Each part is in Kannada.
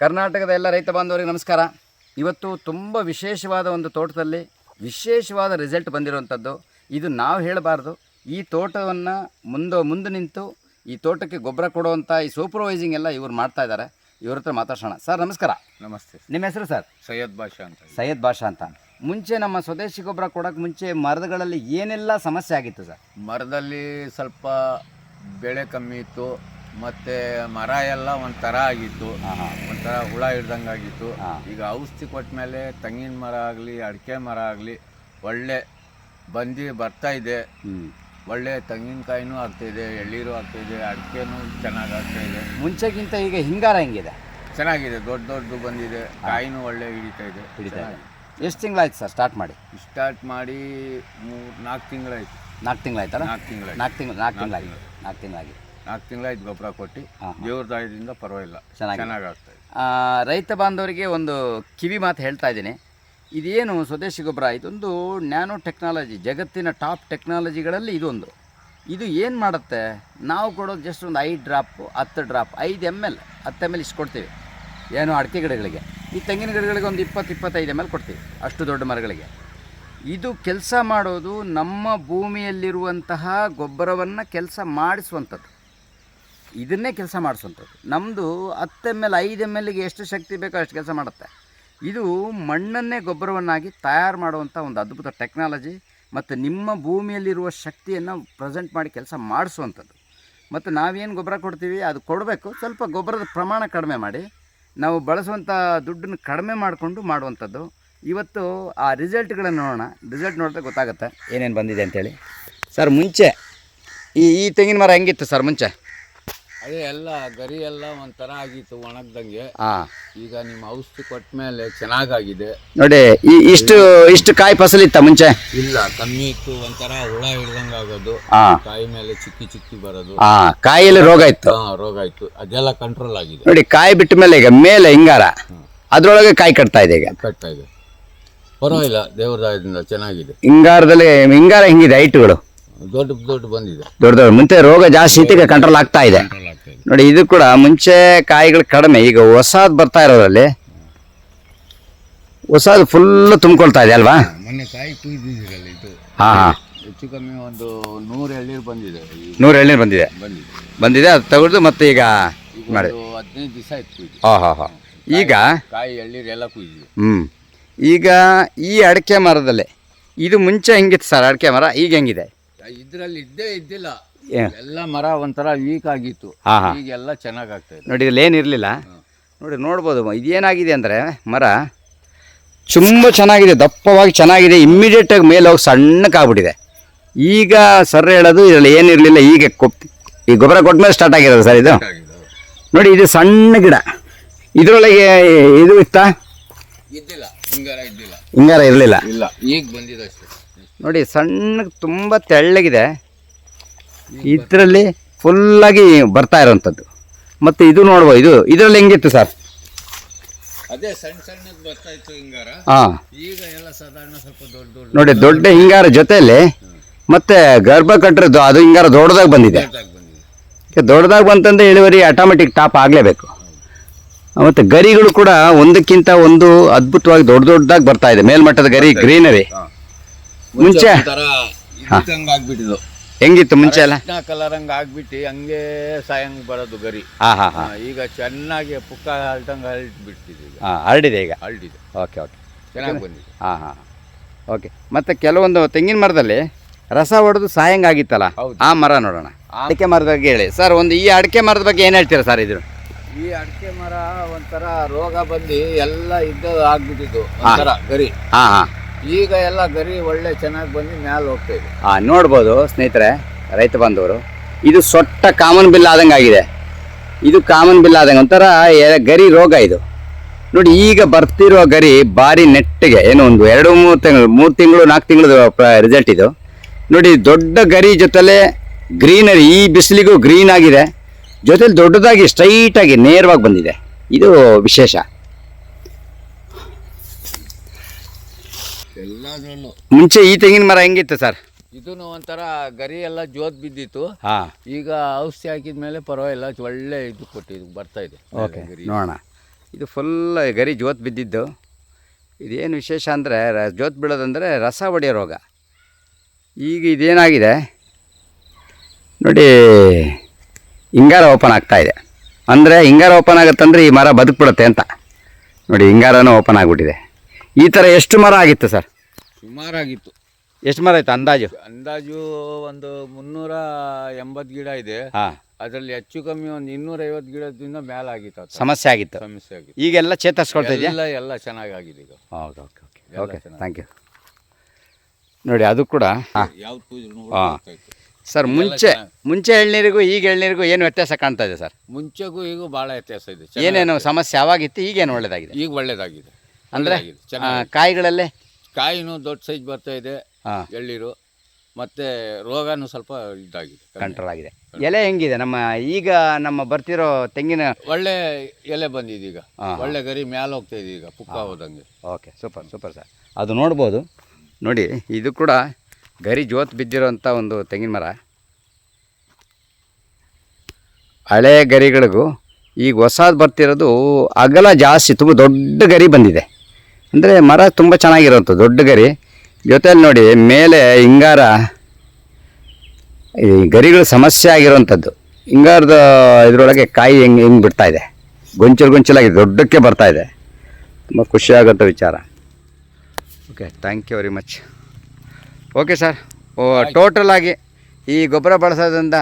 ಕರ್ನಾಟಕದ ಎಲ್ಲ ರೈತ ಬಾಂಧವರಿಗೆ ನಮಸ್ಕಾರ. ಇವತ್ತು ತುಂಬ ವಿಶೇಷವಾದ ಒಂದು ತೋಟದಲ್ಲಿ ವಿಶೇಷವಾದ ರಿಸಲ್ಟ್ ಬಂದಿರುವಂಥದ್ದು ಇದು ನಾವು ಹೇಳಬಾರ್ದು. ಈ ತೋಟವನ್ನು ಮುಂದೆ ಮುಂದೆ ನಿಂತು ಈ ತೋಟಕ್ಕೆ ಗೊಬ್ಬರ ಕೊಡುವಂಥ ಈ ಸೂಪರ್ವೈಸಿಂಗ್ ಎಲ್ಲ ಇವ್ರು ಮಾಡ್ತಾ ಇದ್ದಾರೆ. ಇವ್ರ ಹತ್ರ ಮಾತಾಡ್ಸೋಣ. ಸರ್ ನಮಸ್ಕಾರ. ನಮಸ್ತೆ ನಿಮ್ಮ ಹೆಸರು ಸರ್? ಸೈಯದ್ ಭಾಷಾ ಅಂತ. ಸೈಯದ್ ಭಾಷಾ ಅಂತ. ಮುಂಚೆ ನಮ್ಮ ಸ್ವದೇಶಿ ಗೊಬ್ಬರ ಕೊಡೋಕ್ಕೆ ಮುಂಚೆ ಮರದಗಳಲ್ಲಿ ಏನೆಲ್ಲ ಸಮಸ್ಯೆ ಆಗಿತ್ತು ಸರ್? ಮರದಲ್ಲಿ ಸ್ವಲ್ಪ ಬೆಳೆ ಕಮ್ಮಿ ಇತ್ತು. ಮತ್ತೆ ಮರ ಎಲ್ಲ ಒಂಥರ ಆಗಿತ್ತು. ಒಂಥರ ಹುಳ ಹಿಡ್ದಂಗೆ ಆಗಿತ್ತು. ಈಗ ಔಷಧಿ ಕೊಟ್ಟ ಮೇಲೆ ತೆಂಗಿನ ಮರ ಆಗಲಿ ಅಡಿಕೆ ಮರ ಆಗಲಿ ಒಳ್ಳೆ ಬಂದು ಬರ್ತಾ ಇದೆ. ಒಳ್ಳೆ ತೆಂಗಿನಕಾಯಿನೂ ಆಗ್ತಾಯಿದೆ ಎಳ್ಳೀರು ಆಗ್ತಾಯಿದೆ ಅಡಿಕೆನೂ ಚೆನ್ನಾಗಿ ಆಗ್ತಾಯಿದೆ ಮುಂಚೆಗಿಂತ ಈಗ ಹಿಂಗಾರ ಹೆಂಗಿದೆ? ಚೆನ್ನಾಗಿದೆ ದೊಡ್ಡ ದೊಡ್ಡದು ಬಂದಿದೆ. ಕಾಯಿನೂ ಒಳ್ಳೆ ಹಿಡಿತಾ ಇದೆ. ಹಿಡಿತಾ ಇದೆ. ಎಷ್ಟು ತಿಂಗಳಾಯ್ತು ಸರ್ ಸ್ಟಾರ್ಟ್ ಮಾಡಿ? ಸ್ಟಾರ್ಟ್ ಮಾಡಿ ಮೂರು ನಾಲ್ಕು ತಿಂಗಳಾಯ್ತು. ನಾಲ್ಕು ತಿಂಗಳಾಯ್ತಲ್ಲ? ನಾಲ್ಕು ತಿಂಗಳು ನಾಲ್ಕು ತಿಂಗಳು ನಾಲ್ಕು ತಿಂಗಳಾಗಿ ನಾಲ್ಕು ತಿಂಗಳಾಗಿ ನಾಲ್ಕು ತಿಂಗಳಾಯ್ತು ಗೊಬ್ಬರ ಕೊಟ್ಟು. ದೇವ್ರ ದಾಯದಿಂದ ಪರವಾಗಿಲ್ಲ. ಚೆನ್ನಾಗಿ ಚೆನ್ನಾಗಿ ಆ, ರೈತ ಬಾಂಧವರಿಗೆ ಒಂದು ಕಿವಿ ಮಾತು ಹೇಳ್ತಾ ಇದ್ದೀನಿ. ಇದೇನು ಸ್ವದೇಶಿ ಗೊಬ್ಬರ? ಇದೊಂದು ನ್ಯಾನೋ ಟೆಕ್ನಾಲಜಿ ಜಗತ್ತಿನ ಟಾಪ್ ಟೆಕ್ನಾಲಜಿಗಳಲ್ಲಿ ಇದೊಂದು. ಇದು ಏನು ಮಾಡುತ್ತೆ? ನಾವು ಕೊಡೋದು ಜಸ್ಟ್ ಒಂದು ಐದು ಡ್ರಾಪ್ ಹತ್ತು ಡ್ರಾಪ್ ಐದು ಎಂ ಎಲ್ ಹತ್ತು ಎಂ ಎಲ್ ಇಷ್ಟು ಕೊಡ್ತೀವಿ. ಏನು ಅಡಿಕೆ ಗಿಡಗಳಿಗೆ. ಈ ತೆಂಗಿನ ಗಿಡಗಳಿಗೆ ಒಂದು ಇಪ್ಪತ್ತು ಇಪ್ಪತ್ತೈದು ಎಂ ಎಲ್ ಕೊಡ್ತೀವಿ ಅಷ್ಟು ದೊಡ್ಡ ಮರಗಳಿಗೆ. ಇದು ಕೆಲಸ ಮಾಡೋದು ನಮ್ಮ ಭೂಮಿಯಲ್ಲಿರುವಂತಹ ಗೊಬ್ಬರವನ್ನು ಕೆಲಸ ಮಾಡಿಸುವಂಥದ್ದು. ಇದನ್ನೇ ಕೆಲಸ ಮಾಡಿಸುವಂಥದ್ದು ನಮ್ಮದು ಹತ್ತು ಎಂ ಎಲ್ ಐದು ಎಂ ಎಲ್ಗೆ ಎಷ್ಟು ಶಕ್ತಿ ಬೇಕೋ ಅಷ್ಟು ಕೆಲಸ ಮಾಡುತ್ತೆ. ಇದು ಮಣ್ಣನ್ನೇ ಗೊಬ್ಬರವನ್ನಾಗಿ ತಯಾರು ಮಾಡುವಂಥ ಒಂದು ಅದ್ಭುತ ಟೆಕ್ನಾಲಜಿ ಮತ್ತು ನಿಮ್ಮ ಭೂಮಿಯಲ್ಲಿರುವ ಶಕ್ತಿಯನ್ನು ಪ್ರೆಸೆಂಟ್ ಮಾಡಿ ಕೆಲಸ ಮಾಡಿಸುವಂಥದ್ದು ಮತ್ತು ನಾವೇನು ಗೊಬ್ಬರ ಕೊಡ್ತೀವಿ, ಅದು ಕೊಡಬೇಕು. ಸ್ವಲ್ಪ ಗೊಬ್ಬರದ ಪ್ರಮಾಣ ಕಡಿಮೆ ಮಾಡಿ, ನಾವು ಬಳಸುವಂಥ ದುಡ್ಡನ್ನು ಕಡಿಮೆ ಮಾಡಿಕೊಂಡು ಮಾಡುವಂಥದ್ದು. ಇವತ್ತು ಆ ರಿಸಲ್ಟ್ಗಳನ್ನು ನೋಡೋಣ. ರಿಸಲ್ಟ್ ನೋಡಿದ್ರೆ ಗೊತ್ತಾಗುತ್ತೆ ಏನೇನು ಬಂದಿದೆ ಅಂತೇಳಿ. ಸರ್, ಮುಂಚೆ ಈ ಈ ತೆಂಗಿನ ಮರ ಹೆಂಗಿತ್ತು ಸರ್, ಮುಂಚೆ? ಅದೇ ಎಲ್ಲ ಗರಿ ಎಲ್ಲ ಒಂಥರ ಆಗಿತ್ತು ಒಣಗ್ದಂಗೆ. ಹಾಂ. ಈಗ ನಿಮ್ಮ ಔಷಧಿ ಕೊಟ್ಟ ಮೇಲೆ ಚೆನ್ನಾಗಾಗಿದೆ. ನೋಡಿ ಈ ಇಷ್ಟು ಇಷ್ಟು ಕಾಯಿ ಫಸಲಿತ್ತ ಮುಂಚೆ? ಇಲ್ಲ ಕಮ್ಮಿ ಇತ್ತು ಒಂಥರ ಹುಳ ಹಿಡ್ದಂಗೆ ಆಗೋದು. ಹಾಂ. ಕಾಯಿ ಮೇಲೆ ಚಿಕ್ಕಿ ಚಿಕ್ಕಿ ಬರೋದು. ಹಾ ಕಾಯಿಯಲ್ಲಿ ರೋಗ ಇತ್ತು. ಹಾ ರೋಗ ಇತ್ತು. ಅದೆಲ್ಲ ಕಂಟ್ರೋಲ್ ಆಗಿದೆ. ನೋಡಿ ಕಾಯಿ ಬಿಟ್ಟ ಮೇಲೆ ಈಗ ಮೇಲೆ ಹಿಂಗಾರ. ಅದ್ರೊಳಗೆ ಕಾಯಿ ಕಟ್ತಾ ಇದೆ ಈಗ. ಕಟ್ತಾ ಇದೆ. ಪರವಾಗಿಲ್ಲ ದೇವ್ರ ದಾಯದಿಂದ ಚೆನ್ನಾಗಿದೆ. ಹಿಂಗಾರದಲ್ಲಿ ಹಿಂಗಾರ ಹಿಂಗಿದೆ ಹೈಟ್ಗಳು? ದೊಡ್ಡ ದೊಡ್ಡ ಬಂದಿದೆ. ದೊಡ್ಡ ದೊಡ್ಡ. ಮುಂಚೆ ರೋಗ ಜಾಸ್ತಿ ಇತ್ತು ಈಗ ಕಂಟ್ರೋಲ್ ಆಗ್ತಾ ಇದೆ. ನೋಡಿ ಇದು ಕೂಡ ಮುಂಚೆ ಕಾಯಿಗಳು ಕಡಿಮೆ. ಈಗ ಹೊಸದು ಬರ್ತಾ ಇರೋದ್ರಲ್ಲಿ ಹೊಸದು ಫುಲ್ ತುಂಬಿಕೊಳ್ತಾ ಇದೆ ಅಲ್ವಾ? ಮೊನ್ನೆ ಕಾಯಿ ಕುಯ್ದಿದ್ದೀರಲ್ಲ ಇದು. ಹಾಂ ಹಾಂ. ಹೆಚ್ಚು ಕಮ್ಮಿ ಒಂದು ನೂರು ಎಳ್ನೀರು ಬಂದಿದೆ. ಈ ನೂರು ಎಳ್ನೀರು ಬಂದಿದೆ? ಬಂದಿದೆ. ಬಂದಿದೆ ಅದು ತೆಗೆದು ಮತ್ತೆ ಈಗ ಈಗ ಮಾಡಿ. ಒಂದು ಹದಿನೈದು ದಿವಸ ಆಯ್ತು ಕುಯ್ದು. ಹಾಂ ಹಾಂ ಹಾಂ. ಈಗ? ಕಾಯಿ ಎಳ್ನೀರು ಎಲ್ಲ ಕುಯ್ದಿದೆ. ಹ್ಞೂ ಈಗ ಈ ಅಡಿಕೆ ಮರದಲ್ಲಿ ಇದು ಮುಂಚೆ ಹೆಂಗಿತ್ತು ಸರ್ ಅಡಿಕೆ ಮರ? ಈಗ ಹೆಂಗಿದೆ? ಇದ್ರಲ್ಲಿ ಇದ್ದೇ ಇದ್ದಿಲ್ಲ. ಎಲ್ಲ ಮರ ಒಂಥರ ವೀಕ್ ಆಗಿತ್ತು. ಹಾಂ ಹಾಂ. ಈಗೆಲ್ಲ ಚೆನ್ನಾಗ್ ಆಗ್ತಾ ಇದೆ. ನೋಡಿ ಇಲ್ಲಿ ಏನಿರಲಿಲ್ಲ? ನೋಡಿ ನೋಡ್ಬೋದು. ಇದೇನಾಗಿದೆ ಅಂದರೆ ಮರ ತುಂಬ ಚೆನ್ನಾಗಿದೆ ದಪ್ಪವಾಗಿ ಚೆನ್ನಾಗಿದೆ ಇಮ್ಮಿಡಿಯೇಟಾಗಿ ಮೇಲೆ ಹೋಗಿ ಸಣ್ಣಕ್ಕಾಗ್ಬಿಟ್ಟಿದೆ. ಈಗ ಸರ್ ಹೇಳೋದು ಇದರಲ್ಲಿ ಏನಿರಲಿಲ್ಲ ಈಗ ಕೊಪ್ ಈ ಗೊಬ್ಬರ ಕೊಟ್ಟ ಮೇಲೆ ಸ್ಟಾರ್ಟ್ ಆಗಿರೋದು ಸರ್ ಇದು? ನೋಡಿ ಇದು ಸಣ್ಣ ಗಿಡ. ಇದರೊಳಗೆ ಇದು ಇತ್ತಾ? ಇದ್ದಿಲ್ಲ. ಹಿಂಗಾರ ಇದ್ದಿಲ್ಲ. ಹಿಂಗಾರ ಇರಲಿಲ್ಲ. ಇಲ್ಲ. ಈಗ ಬಂದಿದೆ ಅಷ್ಟೇ. ನೋಡಿ ಸಣ್ಣ ತುಂಬ ತೆಳ್ಳಗಿದೆ. ಇದರಲ್ಲಿ ಫುಲ್ಲಾಗಿ ಬರ್ತಾ ಇರೋವಂಥದ್ದು ಮತ್ತು ಇದು ನೋಡ್ಬೋದು ಇದು ಇದರಲ್ಲಿ ಹೆಂಗಿತ್ತು ಸರ್ ಅದೇ ಸಣ್ಣ ಸಣ್ಣದು ಬರ್ತಾ ಇತ್ತು ಹಿಂಗಾರ. ಹಾಂ. ಈಗ ಎಲ್ಲ ಸಾಧಾರಣ ಸ್ವಲ್ಪ ದೊಡ್ಡ ದೊಡ್ಡ ನೋಡಿ ದೊಡ್ಡ ಹಿಂಗಾರ ಜೊತೆಯಲ್ಲಿ ಮತ್ತೆ ಗರ್ಭ ಕಟ್ಟರದ್ದು ಅದು ಹಿಂಗಾರ ದೊಡ್ಡದಾಗಿ ಬಂದಿದೆ. ದೊಡ್ಡದಾಗಿ ಬಂತಂದ್ರೆ ಇಳುವರಿ ಆಟೋಮೆಟಿಕ್ ಟಾಪ್ ಆಗಲೇಬೇಕು. ಮತ್ತು ಗರಿಗಳು ಕೂಡ ಒಂದಕ್ಕಿಂತ ಒಂದು ಅದ್ಭುತವಾಗಿ ದೊಡ್ಡ ದೊಡ್ಡದಾಗಿ ಬರ್ತಾ ಇದೆ. ಮೇಲ್ಮಟ್ಟದ ಗರಿ ಗ್ರೀನರಿ ಮುಂಚೆ? ಒಂಥರ ಇದ್ದಂಗೆ ಆಗ್ಬಿಟ್ಟಿದ್ದು ಹೆಂಗಿತ್ತು ಮುಂಚೆ ಎಲ್ಲ? ಕಲರ್ ಹಂಗ ಆಗ್ಬಿಟ್ಟು ಹಂಗೆ ಸಾಯಂಗ್ ಬರೋದು ಗರಿ. ಆಹಾ ಹಾಂ ಹಾಂ. ಹಾ, ಈಗ ಚೆನ್ನಾಗಿ ಪುಕ್ಕ ಹಲ್ಟಂಗೆ ಹಲ್ಟ್ ಬಿಡ್ತಿದೆ ಈಗ. ಹಾಂ ಹರಡಿದೆ ಈಗ? ಹಲ್ಟಿದೆ ಓಕೆ ಓಕೆ. ಚೆನ್ನಾಗಿ ಬಂದಿದೆ. ಹಾ ಹಾ ಓಕೆ. ಮತ್ತೆ ಕೆಲವೊಂದು ತೆಂಗಿನ ಮರದಲ್ಲಿ ರಸ ಹೊಡೆದು ಸಾಯಂಗ್ ಆಗಿತ್ತಲ್ಲ? ಹೌದು. ಆ ಮರ ನೋಡೋಣ. ಅಡಿಕೆ ಮರದ ಬಗ್ಗೆ ಹೇಳಿ. ಸರ್ ಒಂದು ಈ ಅಡಿಕೆ ಮರದ ಬಗ್ಗೆ ಏನು ಹೇಳ್ತೀರಾ ಸರ್ ಇದು? ಈ ಅಡಿಕೆ ಮರ ಒಂಥರ ರೋಗ ಬಂದು ಎಲ್ಲ ಇದ್ದ ಆಗ್ಬಿಟ್ಟಿದ್ದು ಒಂಥರ ಗರಿ. ಹಾ ಹಾಂ. ಈಗ ಎಲ್ಲ ಗರಿ ಒಳ್ಳೆ ಚೆನ್ನಾಗಿ ಬಂದು ಮ್ಯಾಲೆ ಹೋಗ್ತಾ ಇದೆ. ನೋಡ್ಬೋದು ಸ್ನೇಹಿತರೆ, ರೈತ ಬಂದವರು. ಇದು ಸೊಟ್ಟ ಕಾಮನ್ ಬಿಲ್ ಆದಂಗೆ ಆಗಿದೆ. ಇದು ಕಾಮನ್ ಬಿಲ್ ಆದಂಗೆ ಒಂಥರ ಗರಿ ರೋಗ ಇದು. ನೋಡಿ, ಈಗ ಬರ್ತಿರೋ ಗರಿ ಭಾರಿ ನೆಟ್ಟಿಗೆ. ಏನು, ಒಂದು ಎರಡು ಮೂರು ತಿಂಗಳು ಮೂರು ತಿಂಗಳು, ನಾಲ್ಕು ತಿಂಗಳು ರಿಸಲ್ಟ್ ಇದು. ನೋಡಿ, ದೊಡ್ಡ ಗರಿ ಜೊತೆಲೆ ಗ್ರೀನರಿ, ಈ ಬಿಸಿಲಿಗೂ ಗ್ರೀನ್ ಆಗಿದೆ. ಜೊತೆಲಿ ದೊಡ್ಡದಾಗಿ ಸ್ಟ್ರೈಟಾಗಿ ನೇರವಾಗಿ ಬಂದಿದೆ. ಇದು ವಿಶೇಷ. ಮುಂಚೆ ಈ ತೆಂಗಿನ ಮರ ಹೆಂಗಿತ್ತು ಸರ್? ಇದನ್ನು ಒಂಥರ ಗರಿ ಎಲ್ಲ ಜೋತ್ ಬಿದ್ದಿತ್ತು. ಹಾಂ. ಈಗ ಔಷಧಿ ಹಾಕಿದ ಮೇಲೆ ಪರವಾಗಿಲ್ಲ ಒಳ್ಳೆ ಇದು ಕೊಟ್ಟಿದ್ದು ಬರ್ತಾ ಇದೆ. ಓಕೆ ಗರಿ. ನೋಡೋಣ. ಇದು ಫುಲ್ ಗರಿ ಜೋತ್ ಬಿದ್ದಿದ್ದು. ಇದೇನು ವಿಶೇಷ ಅಂದರೆ ಜೋತ್ ಬೀಳೋದಂದರೆ ರಸ ಹೊಡೆಯೋ ರೋಗ. ಈಗ ಇದೇನಾಗಿದೆ? ನೋಡಿ ಹಿಂಗಾರ ಓಪನ್ ಆಗ್ತಾ ಇದೆ. ಅಂದರೆ ಹಿಂಗಾರ ಓಪನ್ ಆಗುತ್ತಂದ್ರೆ ಈ ಮರ ಬದುಕ್ಬಿಡುತ್ತೆ ಅಂತ. ನೋಡಿ ಹಿಂಗಾರನೂ ಓಪನ್ ಆಗಿಬಿಟ್ಟಿದೆ. ಈ ಥರ ಎಷ್ಟು ಮರ ಆಗಿತ್ತು ಸರ್? ಸುಮಾರಾಗಿತ್ತು. ಎಷ್ಟು ಮರ ಆಯ್ತು ಅಂದಾಜು? ಅಂದಾಜು ಒಂದು ಮುನ್ನೂರ ಎಂಬತ್ತು ಗಿಡ ಇದೆ. ಹಾ. ಅದರಲ್ಲಿ ಹೆಚ್ಚು ಕಮ್ಮಿ ಒಂದು ಇನ್ನೂರೈವತ್ತು ಗಿಡದಿಂದ ಮೇಲಾಗಿತ್ತು ಅದು. ಸಮಸ್ಯೆ ಆಗಿತ್ತು. ಸಮಸ್ಯೆ ಆಗಿತ್ತು. ಈಗೆಲ್ಲ ಚೇತರಿಸ್ಕೊಳ್ತಾ ಇದೆಯಾ? ಎಲ್ಲ ಎಲ್ಲ ಚೆನ್ನಾಗಾಗಿದೆ ಈಗ. Okay okay. Okay okay. Thank you ನೋಡಿ ಅದು ಕೂಡ ಹಾಂ. ಯಾವ್ದು ಪೂಜೆ ಹಾ. ಸರ್ ಮುಂಚೆ ಮುಂಚೆ ಎಳ್ನೀರಿಗೂ ಈಗ ಎಳ್ನೀರಿಗೂ ಏನು ವ್ಯತ್ಯಾಸ ಕಾಣ್ತಾ ಇದೆ ಸರ್? ಮುಂಚೆಗೂ ಈಗೂ ಭಾಳ ವ್ಯತ್ಯಾಸ ಇದೆ. ಏನೇನು ಸಮಸ್ಯೆ ಯಾವಾಗಿತ್ತು ಈಗೇನು ಒಳ್ಳೇದಾಗಿದೆ? ಈಗ ಒಳ್ಳೇದಾಗಿದೆ. ಅಂದರೆ ಒಳ್ಳೇದಾಗಿದೆ. ಚೆನ್ನಾಗಿದೆ. ಕಾಯಿಗಳಲ್ಲೇ? ಕಾಯಿನೂ ದೊಡ್ಡ ಸೈಜ್ ಬರ್ತಾ ಇದೆ ಹಾಂ. ಎಳ್ಳೀರು ಮತ್ತೆ ರೋಗನೂ ಸ್ವಲ್ಪ ಇದಾಗಿದೆ ಕಮ್ಮಿ. ಕಂಟ್ರೋಲ್ ಆಗಿದೆ. ಎಲೆ ಹೆಂಗಿದೆ? ನಮ್ಮ ಈಗ ನಮ್ಮ ಬರ್ತಿರೋ ತೆಂಗಿನ ಒಳ್ಳೆ ಎಲೆ ಬಂದಿದೆ ಈಗ. ಹಾ. ಒಳ್ಳೆ ಗರಿ ಮ್ಯಾಲ ಹೋಗ್ತಾ ಇದೆ ಈಗ ಪುಕ್ಕ ಹೋದಂಗೆ. ಓಕೆ ಸೂಪರ್ ಸೂಪರ್ ಸರ್ ಅದು ನೋಡ್ಬೋದು. ನೋಡಿ ಇದು ಕೂಡ ಗರಿ ಜೋತ್ ಬಿದ್ದಿರೋಂಥ ಒಂದು ತೆಂಗಿನ ಮರ. ಹಳೆ ಗರಿಗಳಿಗೂ ಈಗ ಹೊಸದು ಬರ್ತಿರೋದು ಅಗಲ ಜಾಸ್ತಿ ತುಂಬ ದೊಡ್ಡ ಗರಿ ಬಂದಿದೆ. ಅಂದರೆ ಮರ ತುಂಬ ಚೆನ್ನಾಗಿರೋಂಥ ದೊಡ್ಡ ಗರಿ. ಜೊತೆಲಿ ನೋಡಿ ಮೇಲೆ ಹಿಂಗಾರ ಈ ಗರಿಗಳು ಸಮಸ್ಯೆ ಆಗಿರೋಂಥದ್ದು ಹಿಂಗಾರದ ಇದರೊಳಗೆ ಕಾಯಿ ಹೆಂಗೆ ಹೆಂಗೆ ಬಿಡ್ತಾ ಇದೆ? ಗೊಂಚಲು ಗೊಂಚಲಾಗಿ ದೊಡ್ಡಕ್ಕೆ ಬರ್ತಾ ಇದೆ. ತುಂಬ ಖುಷಿಯಾಗಂಥ ವಿಚಾರ. Okay thank you very much okay sir O total ಆಗಿ ಈ ಗೊಬ್ಬರ ಬಳಸೋದ್ರಿಂದ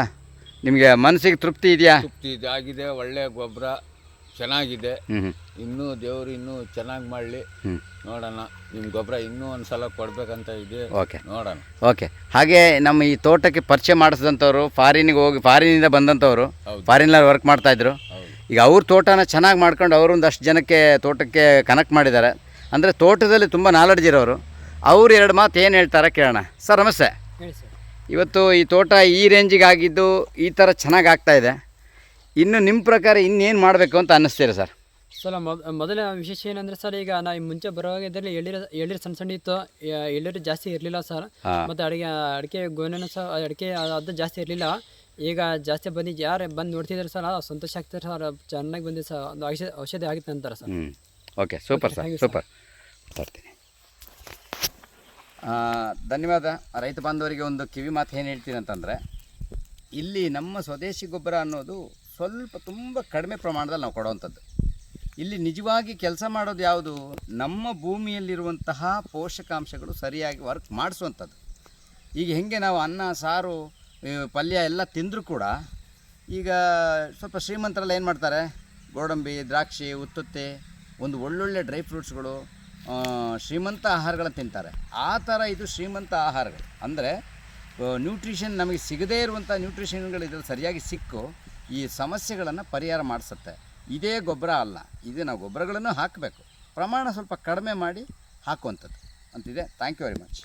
ನಿಮಗೆ ಮನಸ್ಸಿಗೆ ತೃಪ್ತಿ ಇದೆಯಾ? ತೃಪ್ತಿ ಇದಾಗಿದೆ ಒಳ್ಳೆಯ ಗೊಬ್ಬರ. ಚೆನ್ನಾಗಿದೆ. ಹ್ಞೂ ಇನ್ನೂ ದೇವರು ಇನ್ನೂ ಚೆನ್ನಾಗಿ ಮಾಡಲಿ. ಹ್ಞೂ ನೋಡೋಣ. ನಿಮ್ಮ ಗೊಬ್ಬರ ಇನ್ನೂ ಒಂದು ಸಲ ಕೊಡ್ಬೇಕಂತ ಇದೆ. ಓಕೆ. ನೋಡೋಣ. ಓಕೆ. ಹಾಗೆ ನಮ್ಮ ಈ ತೋಟಕ್ಕೆ ಪರಿಚಯ ಮಾಡಿಸಿದಂಥವ್ರು ಫಾರಿನಿಗೆ ಹೋಗಿ ಫಾರಿನಿಂದ ಬಂದಂಥವ್ರು. ಫಾರಿನಲ್ಲಿ ವರ್ಕ್ ಮಾಡ್ತಾಯಿದ್ರು ಇದ್ರು. ಈಗ ಅವ್ರ ತೋಟನ ಚೆನ್ನಾಗಿ ಮಾಡ್ಕೊಂಡು ಅವರು ಒಂದಷ್ಟು ಜನಕ್ಕೆ ತೋಟಕ್ಕೆ ಕನೆಕ್ಟ್ ಮಾಡಿದ್ದಾರೆ. ಅಂದರೆ ತೋಟದಲ್ಲಿ ತುಂಬ ನಾಲೆಡ್ಜ್ ಇರೋರು. ಅವ್ರು ಎರಡು ಮಾತು ಏನು ಹೇಳ್ತಾರೆ ಕೇಳೋಣ. ಸರ್ ನಮಸ್ತೆ. ಇವತ್ತು ಈ ತೋಟ ಈ ರೇಂಜಿಗೆ ಆಗಿದ್ದು ಈ ಥರ ಚೆನ್ನಾಗಿ ಆಗ್ತಾ ಇದೆ. ಇನ್ನು ನಿಮ್ಮ ಪ್ರಕಾರ ಇನ್ನೇನು ಮಾಡಬೇಕು ಅಂತ ಅನ್ನಿಸ್ತೀರಾ ಸರ್? ಸರ್ ಮೊದ ಮೊದಲ ವಿಶೇಷ ಏನಂದ್ರೆ ಸರ್ ಈಗ ನಾ ಮುಂಚೆ ಬರುವಾಗ ಇದರಲ್ಲಿ ಎಳ್ಳಿರ ಎಳ್ಳಿರ ಸಣ್ಣ ಸಣ್ಣ ಇತ್ತು. ಎಳ್ಳಿರ ಜಾಸ್ತಿ ಇರಲಿಲ್ಲ ಸರ್. ಮತ್ತೆ ಅಡಿಗೆ ಅಡಿಕೆ ಗೋನೆನೂ ಸಹ ಅಡಿಕೆ ಅದು ಜಾಸ್ತಿ ಇರಲಿಲ್ಲ. ಈಗ ಜಾಸ್ತಿ ಬಂದು ಯಾರು ಬಂದು ನೋಡ್ತಿದ್ದಾರೆ ಸರ್ ಸಂತೋಷ ಆಗ್ತಾರೆ ಸರ್ ಚೆನ್ನಾಗಿ ಬಂದಿದೆ ಸರ್ ಒಂದು ಔಷಧಿ ಔಷಧಿ ಆಗಿತ್ತು ಅಂತಾರೆ ಸರ್. ಹ್ಞೂ ಓಕೆ ಸೂಪರ್ ಸರ್. ಸೂಪರ್ ಬರ್ತೀನಿ ಧನ್ಯವಾದ. ರೈತ ಬಾಂಧವರಿಗೆ ಒಂದು ಕಿವಿ ಮಾತು ಏನು ಹೇಳ್ತೀನಿ ಅಂತಂದರೆ ಇಲ್ಲಿ ನಮ್ಮ ಸ್ವದೇಶಿ ಗೊಬ್ಬರ ಅನ್ನೋದು ಸ್ವಲ್ಪ ತುಂಬ ಕಡಿಮೆ ಪ್ರಮಾಣದಲ್ಲಿ ನಾವು ಕೊಡುವಂಥದ್ದು. ಇಲ್ಲಿ ನಿಜವಾಗಿ ಕೆಲಸ ಮಾಡೋದು ಯಾವುದು? ನಮ್ಮ ಭೂಮಿಯಲ್ಲಿರುವಂತಹ ಪೋಷಕಾಂಶಗಳು ಸರಿಯಾಗಿ ವರ್ಕ್ ಮಾಡಿಸುವಂಥದ್ದು. ಈಗ ಹೆಂಗೆ ನಾವು ಅನ್ನ, ಸಾರು ಪಲ್ಯ ಎಲ್ಲ ತಿಂದರೂ ಕೂಡ ಈಗ ಸ್ವಲ್ಪ ಶ್ರೀಮಂತರೆಲ್ಲ ಏನು ಮಾಡ್ತಾರೆ? ಗೋಡಂಬಿ, ದ್ರಾಕ್ಷಿ, ಉತ್ತುತ್ತೆ, ಒಂದು ಒಳ್ಳೊಳ್ಳೆ ಡ್ರೈ ಫ್ರೂಟ್ಸ್ಗಳು ಶ್ರೀಮಂತ ಆಹಾರಗಳನ್ನು ತಿಂತಾರೆ. ಆ ಥರ ಇದು ಶ್ರೀಮಂತ ಆಹಾರಗಳು. ಅಂದರೆ ನ್ಯೂಟ್ರಿಷನ್ ನಮಗೆ ಸಿಗದೇ ಇರುವಂಥ ನ್ಯೂಟ್ರಿಷನ್ಗಳು ಇದರಲ್ಲಿ ಸರಿಯಾಗಿ ಸಿಕ್ಕು, ಈ ಸಮಸ್ಯೆಗಳನ್ನು ಪರಿಹಾರ ಮಾಡಿಸುತ್ತೆ. ಇದೇ ಗೊಬ್ಬರ ಅಲ್ಲ, ಇದು ನಾವು ಗೊಬ್ಬರಗಳನ್ನು ಹಾಕಬೇಕು. ಪ್ರಮಾಣ ಸ್ವಲ್ಪ ಕಡಿಮೆ ಮಾಡಿ ಹಾಕುವಂಥದ್ದು. ಅಂತಿದೆ. Thank you very much